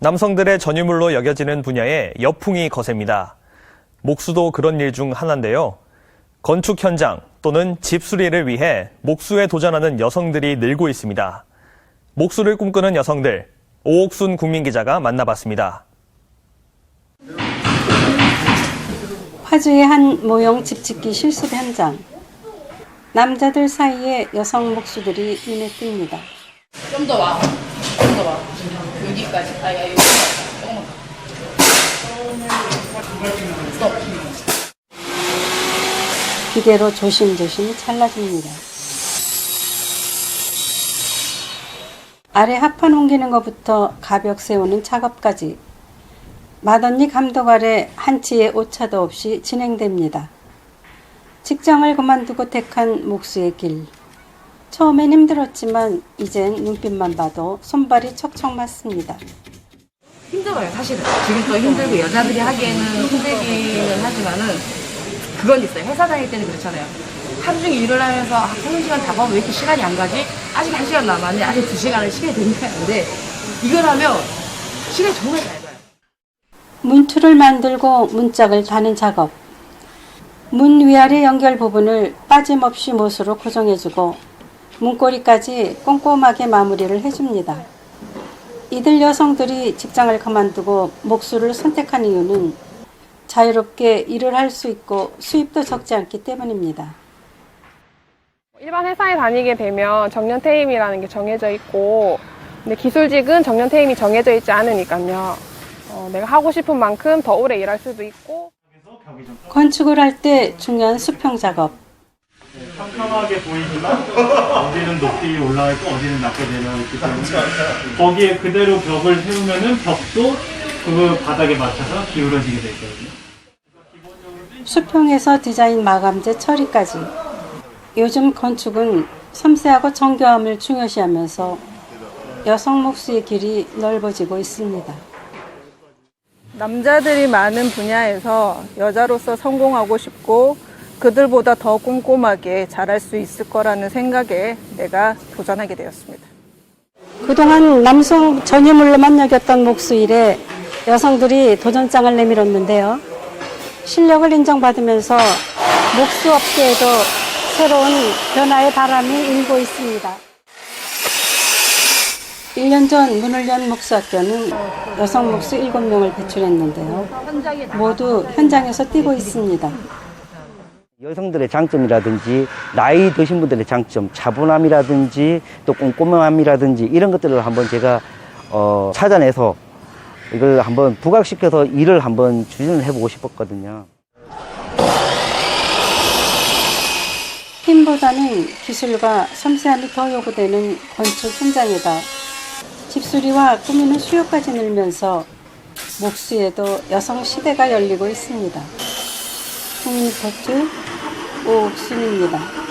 남성들의 전유물로 여겨지는 분야에 여풍이 거셉니다. 목수도 그런 일 중 하나인데요. 건축 현장 또는 집 수리를 위해 목수에 도전하는 여성들이 늘고 있습니다. 목수를 꿈꾸는 여성들, 오옥순 국민기자가 만나봤습니다. 화주의 한 모형 집짓기 실습 현장. 남자들 사이에 여성 목수들이 눈에 띕니다. 좀 더 와. 좀 더 와. 여기까지. 아, 야. 스톱. 기계로 조심조심 잘라줍니다. 아래 합판 옮기는 것부터 가벽 세우는 작업까지 맏언니 감독 아래 한치의 오차도 없이 진행됩니다. 직장을 그만두고 택한 목수의 길. 처음엔 힘들었지만 이젠 눈빛만 봐도 손발이 척척 맞습니다. 힘들어요, 사실은. 지금 더 힘들고 여자들이 하기에는 힘들기는 하지만은 그건 있어요. 회사 다닐 때는 그렇잖아요. 하루 종일 일을 하면서 아, 하는 시간 작업하면 왜 이렇게 시간이 안 가지? 아직 한 시간 남았네. 아직 두 시간을 시간이 되는데 이걸 하면 시간이 정말 잘 가요. 문틀을 만들고 문짝을 다는 작업. 문 위아래 연결 부분을 빠짐없이 못으로 고정해주고 문고리까지 꼼꼼하게 마무리를 해줍니다. 이들 여성들이 직장을 그만두고 목수를 선택한 이유는 자유롭게 일을 할 수 있고 수입도 적지 않기 때문입니다. 일반 회사에 다니게 되면 정년 퇴임이라는 게 정해져 있고 근데 기술직은 정년 퇴임이 정해져 있지 않으니까요. 어, 내가 하고 싶은 만큼 더 오래 일할 수도 있고 건축을 할 때 중요한 수평 작업. 캄캄하게 보이지만 어디는 높이 올라가 있고 어디는 낮게 내려가 있기 때문에 거기에 그대로 벽을 세우면은 벽도 그 바닥에 맞춰서 기울어지게 돼 있거든요. 수평에서 디자인 마감재 처리까지. 요즘 건축은 섬세하고 정교함을 중요시하면서 여성 목수의 길이 넓어지고 있습니다. 남자들이 많은 분야에서 여자로서 성공하고 싶고 그들보다 더 꼼꼼하게 잘할 수 있을 거라는 생각에 내가 도전하게 되었습니다. 그동안 남성 전유물로만 여겼던 목수 일에 여성들이 도전장을 내밀었는데요. 실력을 인정받으면서 목수 업계에도 새로운 변화의 바람이 일고 있습니다. 1년 전 문을 연 목수학교는 여성 목수 7명을 배출했는데요. 모두 현장에서 뛰고 있습니다. 여성들의 장점이라든지 나이 드신 분들의 장점, 차분함이라든지 또 꼼꼼함이라든지 이런 것들을 한번 제가 어, 찾아내서 이걸 한번 부각시켜서 일을 한번 추진을 해보고 싶었거든요. 힘보다는 기술과 섬세함이 더 요구되는 건축 현장에다 집수리와 꾸미는 수요까지 늘면서 목수에도 여성 시대가 열리고 있습니다. 국민포트 오옥순입니다.